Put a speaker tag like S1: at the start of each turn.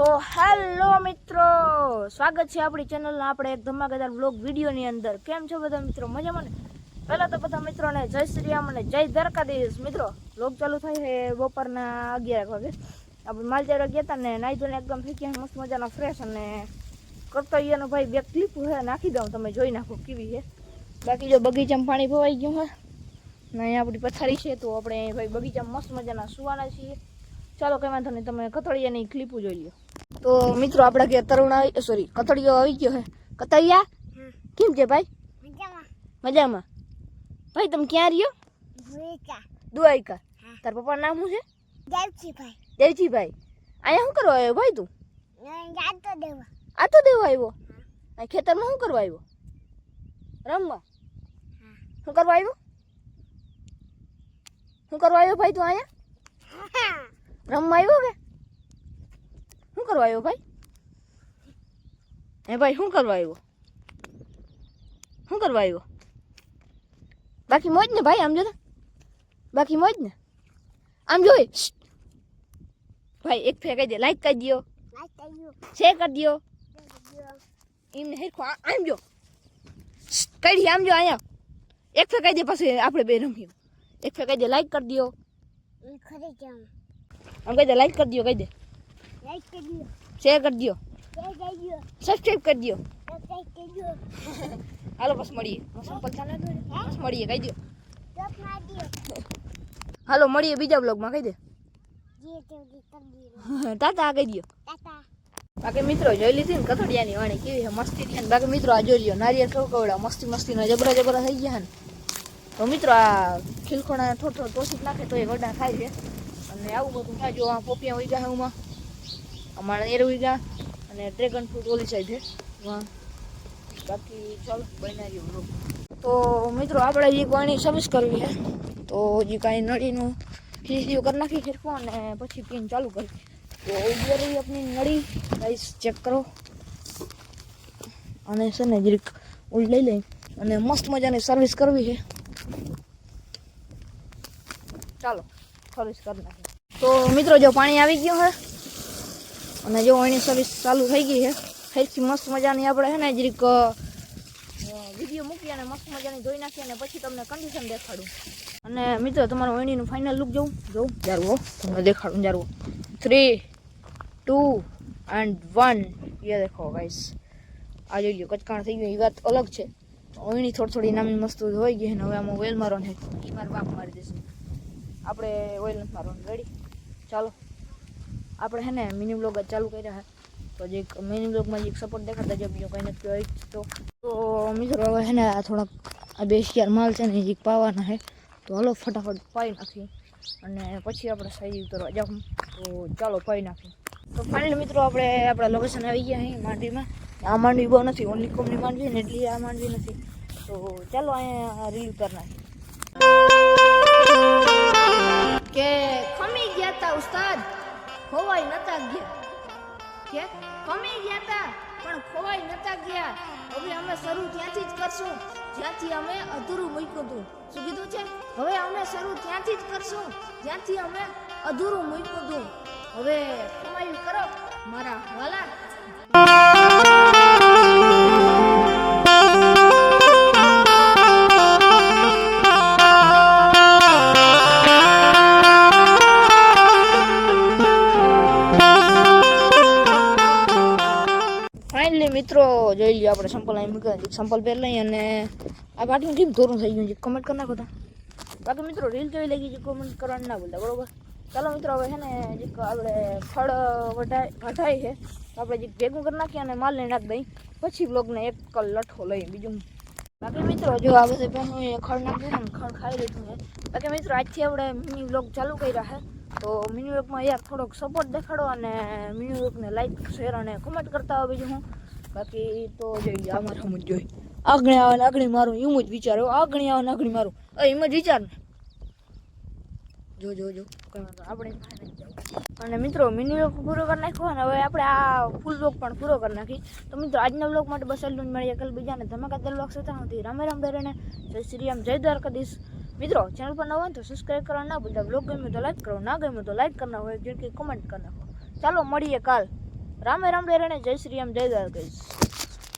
S1: તો હેલો મિત્રો, સ્વાગત છે આપણી ચેનલના આપણે એક ધમાકેદાર બ્લોગ વિડીયોની અંદર. કેમ છો બધા મિત્રો? મજામાં ને? પહેલાં તો બધા મિત્રોને જય શ્રી રામ અને જય દ્વારકાધીશ. મિત્રો બ્લોગ ચાલુ થાય છે બપોરના અગિયાર વાગે. આપણે માલજારા ગયા હતા ને નાઈ ધોઈને એકદમ થઈ મસ્ત મજાના ફ્રેશ અને કર્તવ્યનો ભાઈ બે ક્લિપ છે, નાખી દઉં તમે જોઈ નાખો કેવી છે. બાકી જો બગીચામાં પાણી ભવાઈ ગયું હોય ને અહીંયા આપણી પથારી છે, તો આપણે ભાઈ બગીચામાં મસ્ત મજાના સુવાના છીએ. ચાલો, કંઈ વાંધો નહીં, તમે કથળિયાની ક્લિપો જોઈ લો તો મિત્રો આપણા ઘેર તરુણ આવી સોરી કથળિયો આવી ગયો હે. કથળિયા? કેમ છે ભાઈ?
S2: મજામાં.
S1: મજામાં. ભાઈ તમે ક્યાં રહ્યો?
S2: ભૂકા
S1: દ્વારિકા તાર પપ્પાનું નામ શું છે?
S2: દેવજીભાઈ.
S1: દેવજીભાઈ. અહીંયા શું કરવા આવ્યો ભાઈ તું?
S2: યાદ તો દેવા.
S1: આ તો દેવા આવ્યો? આ ખેતરમાં શું કરવા આવ્યો? રમવા? શું કરવા આવ્યો? શું કરવા આવ્યો ભાઈ તું અહીંયા? રમવા આવ્યો કે? શું કરવા આવ્યો ભાઈ? હે ભાઈ શું કરવા આવ્યો? શું કરવા આવ્યો? બાકી મોજ ને ભાઈ આમ જો તો. બાકી મોજ ને? આમ જોઈ. ભાઈ એક ફેંકાઈ દે. લાઈક કરી દો
S2: લાઈક કર્યું
S1: શેર કરી દો એમને હેરખો આ- આમ જો. કઈ આમ જો અહીંયા. એક ફેંકાઈ દે પછી આપણે બે રમ્યું એક ફેંકાઈ દે લાઈક કરી દો
S2: એ ખરી જામ
S1: આમ કહી દે લાઈક કરી દો કહી દે.
S2: લાઈક કર્યું
S1: શેર કરી દો સબસ્ક્રાઈબ કરી દો હાલો બસ મળીએ? બસ મળીએ કહી દો હાલો મળીએ બીજા બ્લોગમાં કહી દે તાતા કહી દો બાકી મિત્રો જોઈ લીધી ને કથડિયાની વાણી કેવી છે? મસ્તી થઈ ને? બાકી મિત્રો આ જોઈ લ્યો નારિયેળ કવડા મસ્તી મસ્તીના જબરા જબરા થઈ ગયા ને. તો મિત્રો આ ખીલખોણા થોડો થોડો ટોસી નાખે તો એ વડા ખાય છે. અને આવું બધું થાય જો આ પોપિયા હોય ગયા એમાં અમારા એર ઉઈ ગયા અને ડ્રેગન ફ્રૂટ ઓલી સાઈડ બાકી ચાલો બનાવી બ્લોગ તો મિત્રો, આપણે જે પાણી સર્વિસ કરવી છે તો હજી કાંઈ નળીનું ખીસીઓ કરી નાખી ખીરકો અને પછી પીન ચાલુ કરી. તો ઊભી આપણી નળી. ગાઈસ ચેક કરો. અને છે ને જરીક ઉલ લઈ લઈ. અને મસ્ત મજાની સર્વિસ કરવી છે. ચાલો સર્વિસ કરી નાખી તો મિત્રો, જો પાણી આવી ગયું છે અને જો એની સર્વિસ ચાલુ થઈ ગઈ છે ફરીથી મસ્ત મજાની આપણે છે ને જરીક વીડિયો મૂકી અને મસ્ત મજાની ધોઈ નાખી અને પછી તમને કન્ડિશન દેખાડું. અને મિત્રો, તમારો ઓણીનું ફાઇનલ લુક જોઉં? જોઉં? જારવો. તમને દેખાડું, જારવો. થ્રી ટુ એન્ડ વન એ દેખો ગાઈસ આ જોઈ લો કચકાણ થઈ ગયું, એ વાત અલગ છે. ઓઈણી થોડી થોડી નામની મસ્ત હોય ગઈ અને હવે આમાં ઓઇલ મારવાનું છે. એ મારો બાપ મારી દેશે. આપણે ઓઇલ મારો મારવાનું. રેડી ચાલો. આપણે હે ને મિની બ્લોગ જ ચાલુ કર્યા હે. તો જે મિની બ્લોગમાં જે સપોર્ટ દેખાતા જે બીજો કંઈ નથી હોય. તો તો મિત્રો હવે હે ને આ થોડાક, આ બે શિયાર માલ છે ને એ પાવાના છે તો હાલો ફટાફટ પાઈ નાખી અને પછી આપણે સાઈઝ ઉતરવા જાઉં તો ચાલો પાઈ નાખી તો ફાઇનલી મિત્રો આપણે આપણા લોકેશન આવી ગયા અહીં માંડવીમાં. આ માંડવી બહુ નથી ઓનલી કોમની માંડવી ને એટલી આ માંડવી નથી. તો ચાલો અહીંયા રીલ ઉતર નાખી કે ખમી ગયા તા ઉસ્તાદ? ખોવાઈ નતા ગયા. કે કમી ગયા તા, પણ ખોવાઈ નતા ગયા. હવે અમે શરૂ ત્યાંથી જ કરશું. જ્યાંથી અમે અધૂરું મૂક્યું હતું. શું કીધું છે? હવે અમે શરૂ ત્યાંથી જ કરશું. જ્યાંથી અમે અધૂરું મૂક્યું હતું. હવે કમાઈ કરો. મારા વાલા મિત્રો, જોઈ લઈએ આપણે સંપલ અહીં મૂક્યા સંપલ પહેર લઈએ અને આ પાર્ટીનું કેમ ધોરું થઈ ગયું છે? કમેન્ટ કરી નાખો બાકી મિત્રો રીલ કેવી લાગી છે કોમેન્ટ કરવાનું ના બોલતા બરોબર? ચાલો મિત્રો, હવે છે ને જે આપણે ફળ વઢાય વઢાય છે આપણે જે ભેગું કરી નાખીએ અને માલ લઈને નાખી દઈ પછી બ્લોગને એક લઠો લઈએ, બીજું બાકી મિત્રો, જો આ બધે પહેલું ખડ નાખ્યું ને ખડ ખાઈ લીધું છે. બાકી મિત્રો, આજથી આપણે મિની બ્લોગ ચાલુ કર્યા છે. તો મિની બ્લોગમાં યાર થોડોક સપોર્ટ દેખાડો અને મિની બ્લોગને લાઈક શેર અને કોમેન્ટ કરતા હોય બીજું હું. બાકી તો જોઈએ અમારે સમજ જોઈ. આગળ આવે ને આગળ મારું, એમ જ વિચારો આગળ આવે ને આગળ મારું. એમ જ વિચાર. ને જો જો જો આપણે. અને મિત્રો મિની બ્લોગ પૂરો કરી નાખ્યો અને હવે આપણે આ ફૂલ લોક પણ પૂરો કરી નાખી. તો મિત્રો, આજના બ્લોગ માટે બસ એટલું જ મળીએ. કાલ બીજાને ધમાકાદાર બ્લોગ સાથે. નથી રામે રામ બેરેને. જય શ્રી રામ, જય દ્વારકાધીશ. મિત્રો ચેનલ પર નવા હોય તો સબસ્ક્રાઈબ કરવા ના ભૂલતા. બ્લોગ ગમ્યું તો લાઈક કરો. ના ગમ્યું તો લાઈક કરના હોય, જેમ કે કમેન્ટ કરના ચાલો, મળીએ કાલ. રામે રામ ડેરાને જય શ્રી રામ જય દ્વારકેશ